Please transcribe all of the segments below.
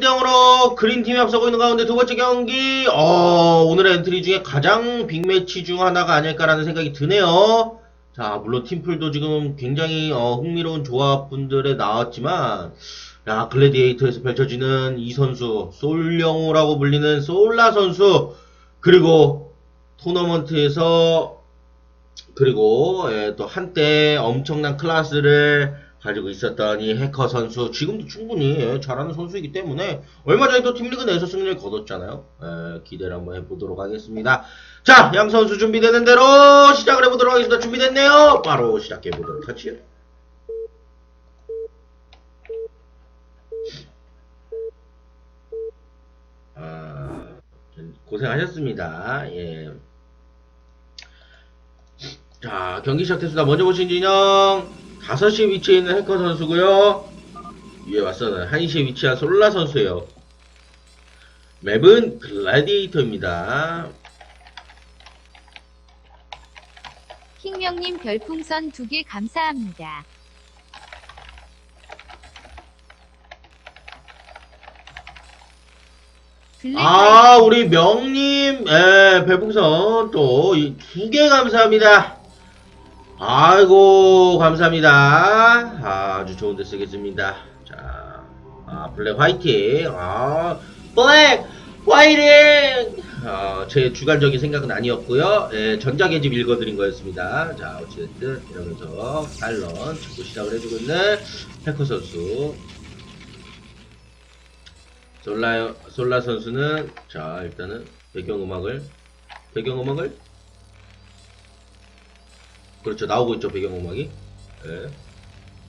1대0으로 그린팀이 앞서고 있는 가운데 두 번째 경기, 어, 오늘의 엔트리 중에 가장 빅매치 중 하나가 아닐까라는 생각이 드네요. 자, 물론 팀플도 지금 굉장히 어, 흥미로운 조합분들에 나왔지만, 야, 글래디에이터에서 펼쳐지는 이 선수, 솔영호라고 불리는 솔라 선수, 그리고 토너먼트에서, 그리고 예, 또 한때 엄청난 클래스를 가지고 있었던 이 해커 선수, 지금도 충분히 예, 잘하는 선수이기 때문에, 얼마 전에 또 팀리그 내에서 승리를 거뒀잖아요. 예, 기대를 한번 해보도록 하겠습니다. 자, 양 선수 준비되는 대로 시작을 해보도록 하겠습니다. 준비됐네요. 바로 시작해보도록 하지요. 아, 고생하셨습니다. 예. 자, 경기 시작됐습니다. 먼저 보신 진영, 5시 위치에 있는 해커 선수고요 위에 맞서는 1시에 위치한 솔라 선수예요. 맵은 글라디에이터입니다. 킹명님 별풍선 두 개 감사합니다. 아, 우리 명님, 예, 별풍선 또 두 개 감사합니다. 아이고, 감사합니다. 아주 좋은 데 쓰겠습니다. 자, 아, 블랙 화이팅. 아, 블랙 화이팅! 아, 제 주관적인 생각은 아니었고요. 예, 전자계집 읽어드린 거였습니다. 자, 어찌됐든 이러면서 발런 축구 시작을 해주고 있는 해커 선수. 솔라 솔라 선수는 자 일단은 배경음악을 배경음악을 그렇죠. 나오고 있죠 배경음악이. 예.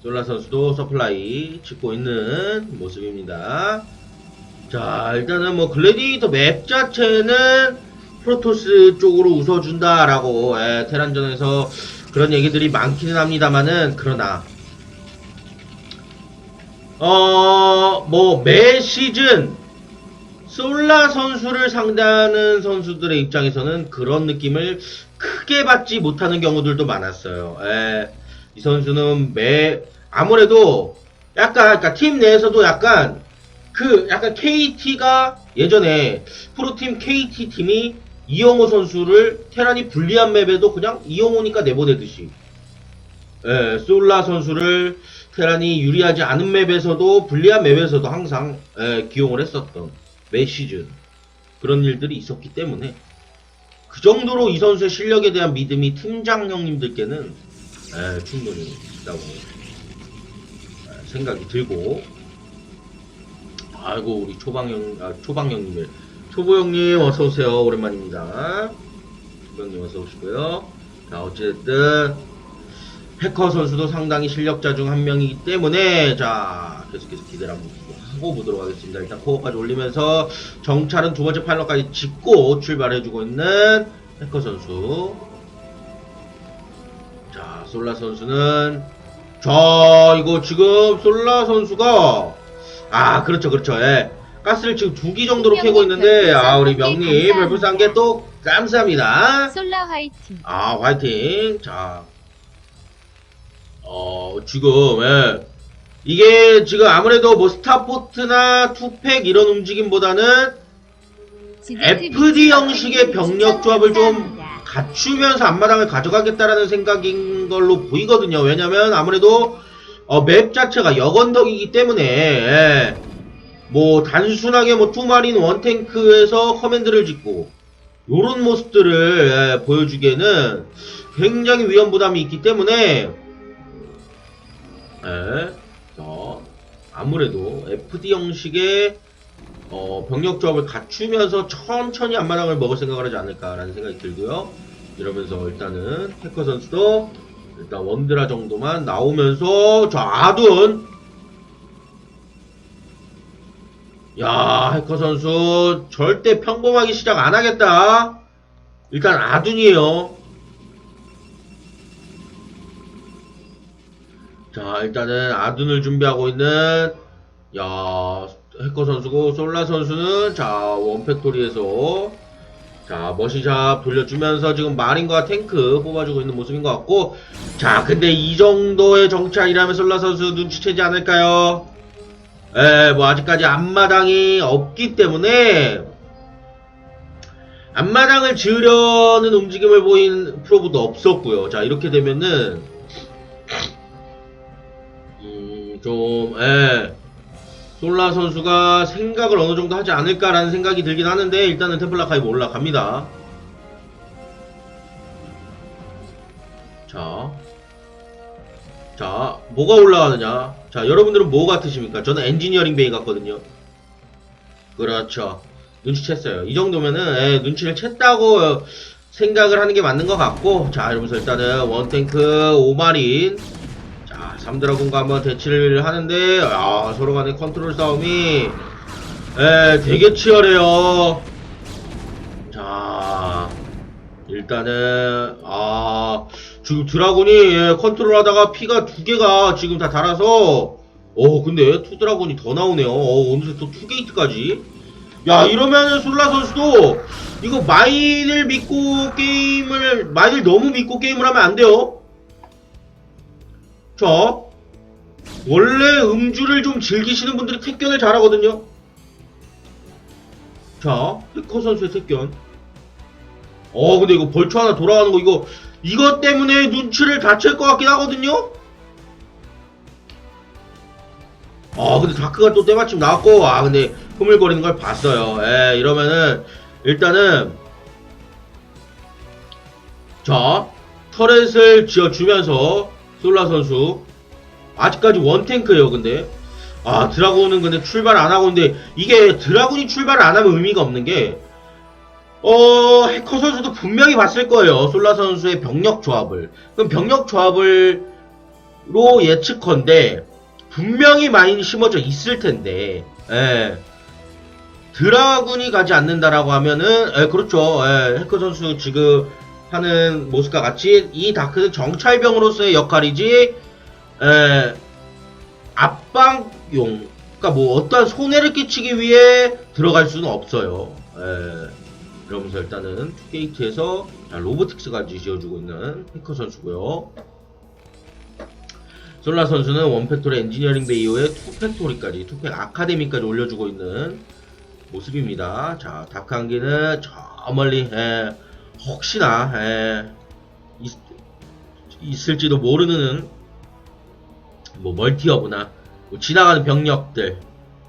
솔라 선수도 서플라이 짓고 있는 모습입니다. 자 일단은 뭐 글래디에이터 맵 자체는 프로토스 쪽으로 웃어준다라고 예, 테란전에서 그런 얘기들이 많기는 합니다만은 그러나 어, 뭐, 매 시즌, 솔라 선수를 상대하는 선수들의 입장에서는 그런 느낌을 크게 받지 못하는 경우들도 많았어요. 예. 이 선수는 매, 아무래도 약간, 그러니까 팀 내에서도 약간, 그, 약간 KT가 예전에 프로팀 KT 팀이 이영호 선수를 테란이 불리한 맵에도 그냥 이영호니까 내보내듯이, 예, 솔라 선수를 테란이 유리하지 않은 맵에서도 불리한 맵에서도 항상 예, 기용을 했었던 매 시즌 그런 일들이 있었기 때문에 그 정도로 이 선수의 실력에 대한 믿음이 팀장 형님들께는 예, 충분히 있다고 예, 생각이 들고. 아이고 우리 초방 형 아, 초방 형님의 초보 형님 어서 오세요. 오랜만입니다. 초보 형님 어서 오시고요. 자 어쨌든 해커 선수도 상당히 실력자 중 한 명이기 때문에 자 계속해서 기대를 한번 하고 보도록 하겠습니다. 일단 코어까지 올리면서 정찰은 두 번째 파일럿까지 짓고 출발해주고 있는 해커 선수. 자 솔라 선수는 자 이거 지금 솔라 선수가 아 그렇죠 그렇죠 예. 가스를 지금 두 기 정도로 캐고 있는데 아 우리 명님 별풍선 게또 감사합니다. 솔라 화이팅. 아, 화이팅. 자. 어, 지금, 예. 이게 지금 아무래도 뭐 스타포트나 투팩 이런 움직임보다는 FD 형식의 병력 조합을 좀 갖추면서 앞마당을 가져가겠다라는 생각인 걸로 보이거든요. 왜냐면 아무래도 어, 맵 자체가 역언덕이기 때문에 예. 뭐 단순하게 뭐 투마린 원탱크에서 커맨드를 짓고 요런 모습들을 예, 보여주기에는 굉장히 위험 부담이 있기 때문에 예, 어, 아무래도 FD 형식의 어, 병력 조합을 갖추면서 천천히 앞마당을 먹을 생각을 하지 않을까라는 생각이 들고요. 이러면서 일단은 해커 선수도 일단 원드라 정도만 나오면서 저 아둔 야 해커 선수 절대 평범하게 시작 안 하겠다. 일단 아둔이에요. 자 일단은 아둔을 준비하고 있는 야 해커 선수고 솔라 선수는 자 원팩토리에서 자 머시샵 돌려주면서 지금 마린과 탱크 뽑아주고 있는 모습인 것 같고 자 근데 이 정도의 정찰이라면 솔라 선수 눈치채지 않을까요? 에, 뭐 아직까지 앞마당이 없기 때문에 앞마당을 지으려는 움직임을 보인 프로브도 없었고요. 자 이렇게 되면은 음, 좀 에, 솔라 선수가 생각을 어느 정도 하지 않을까라는 생각이 들긴 하는데 일단은 템플라 카이브 올라갑니다. 자, 자, 뭐가 올라가느냐? 자, 여러분들은 뭐 같으십니까? 저는 엔지니어링 베이 같거든요. 그렇죠. 눈치챘어요. 이 정도면은, 예, 눈치를 챘다고 생각을 하는 게 맞는 것 같고, 자, 이러면서 일단은 원탱크 5마린, 자, 3드라군과 한번 대치를 하는데, 아, 서로 간의 컨트롤 싸움이, 예, 되게 치열해요. 자, 일단은, 아, 지금 드라군이 예, 컨트롤 하다가 피가 두 개가 지금 다 달아서 어 근데 투 드라군이 더 나오네요. 어 어느새 또 투게이트까지. 야 이러면은 솔라 선수도 이거 마인을 믿고 게임을 마인을 너무 믿고 게임을 하면 안 돼요 자 원래 음주를 좀 즐기시는 분들이 택견을 잘하거든요 자 해커 선수의 택견 어 근데 이거 벌초 하나 돌아가는 거 이거 이것 때문에 눈치를 다칠 것 같긴 하거든요? 아, 근데 다크가 또 때마침 나왔고, 아, 근데 흐물거리는 걸 봤어요. 예, 이러면은, 일단은, 자, 터렛을 지어주면서, 솔라 선수, 아직까지 원탱크예요 근데. 아, 드라군은 근데 출발 안 하고, 근데, 이게 드라군이 출발을 안 하면 의미가 없는 게, 어, 해커 선수도 분명히 봤을 거예요. 솔라 선수의 병력 조합을. 그럼 병력 조합을, 로 예측컨대, 분명히 마인이 심어져 있을 텐데, 예. 드라군이 가지 않는다라고 하면은, 예, 그렇죠. 예, 해커 선수 지금 하는 모습과 같이, 이 다크는 정찰병으로서의 역할이지, 예, 압박용, 그니까 뭐 어떠한 손해를 끼치기 위해 들어갈 수는 없어요. 예. 이러면서 일단은 투게이트에서 자, 로보틱스까지 지어주고 있는 해커 선수고요. 솔라 선수는 원팩토리 엔지니어링 베이오에 투팩토리까지, 투팩 아카데미까지 올려주고 있는 모습입니다. 자, 다크 한기는 저 멀리 예, 혹시나 예, 있, 있을지도 모르는 뭐 멀티어브나 뭐 지나가는 병력들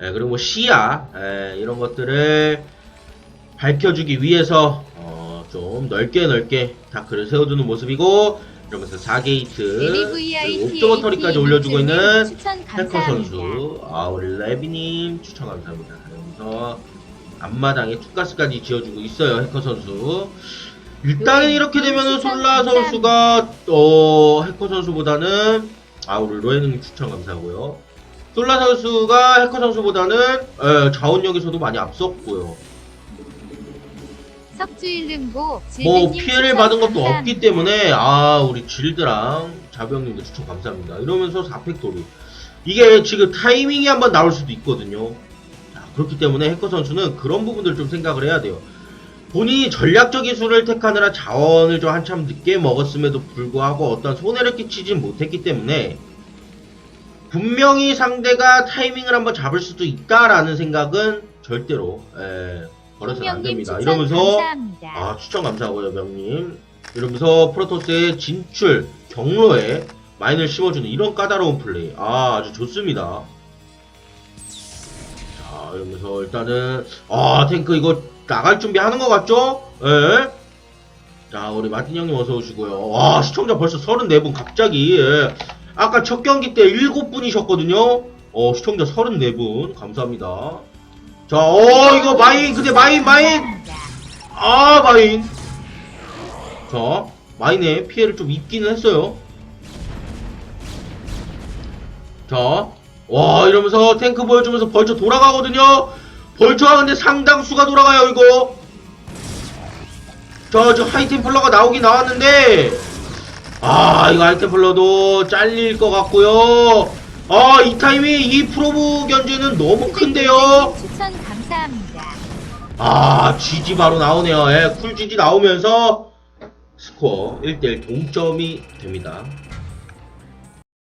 예, 그리고 뭐 시야 예, 이런 것들을 밝혀주기 위해서 어, 좀 넓게 넓게 다크를 세워두는 모습이고 이러면서 4게이트 LVIT 옵저버터리까지 올려주고 있는 해커. 선수. 아 우리 레비님 추천 감사합니다. 그러면서 앞마당에 투가스까지 지어주고 있어요 해커 선수 일단은 네, 이렇게 되면은 솔라. 선수가 어 해커 선수보다는 아 우리 로에님 추천 감사하고요. 솔라 선수가 해커 선수보다는 에, 자원력에서도 많이 앞섰고요. 석주일름보 뭐 피해를 받은 것도. 없기 때문에 아 우리 질드랑 자병님도 추천 감사합니다. 이러면서 4팩토리 이게 지금 타이밍이 한번 나올 수도 있거든요. 자, 그렇기 때문에 해커 선수는 그런 부분들을 좀 생각을 해야 돼요 본인이 전략적인 수를 택하느라 자원을 좀 한참 늦게 먹었음에도 불구하고 어떤 손해를 끼치진 못했기 때문에 분명히 상대가 타이밍을 한번 잡을 수도 있다라는 생각은 절대로 에, 버려서는 안 됩니다. 이러면서 감사합니다. 아 추천 감사하고요 명님. 이러면서 프로토스의 진출 경로에 마인을 심어주는 이런 까다로운 플레이. 아 아주 좋습니다 자 이러면서 일단은 아 탱크 이거 나갈 준비 하는 것 같죠? 예. 자 우리 마틴 형님 어서 오시고요 와 시청자 벌써 34분 갑자기 예. 아까 첫 경기 때 7분이셨거든요 어 시청자 34분 감사합니다 자 어 이거 마인 근데 마인 마인. 아 마인 자 마인에 피해를 좀 입기는 했어요 자 와 이러면서 탱크 보여주면서 벌쳐 돌아가거든요 벌쳐가 근데 상당수가 돌아가요 이거 저 저 하이템플러가 나오긴 나왔는데 아 이거 하이템플러도 잘릴 것 같고요 아 이 타이밍 이 프로브 견제는 너무 큰데요 추천 감사합니다. 아, GG 바로 나오네요. 예, 쿨 GG 나오면서 스코어 1대1 동점이 됩니다.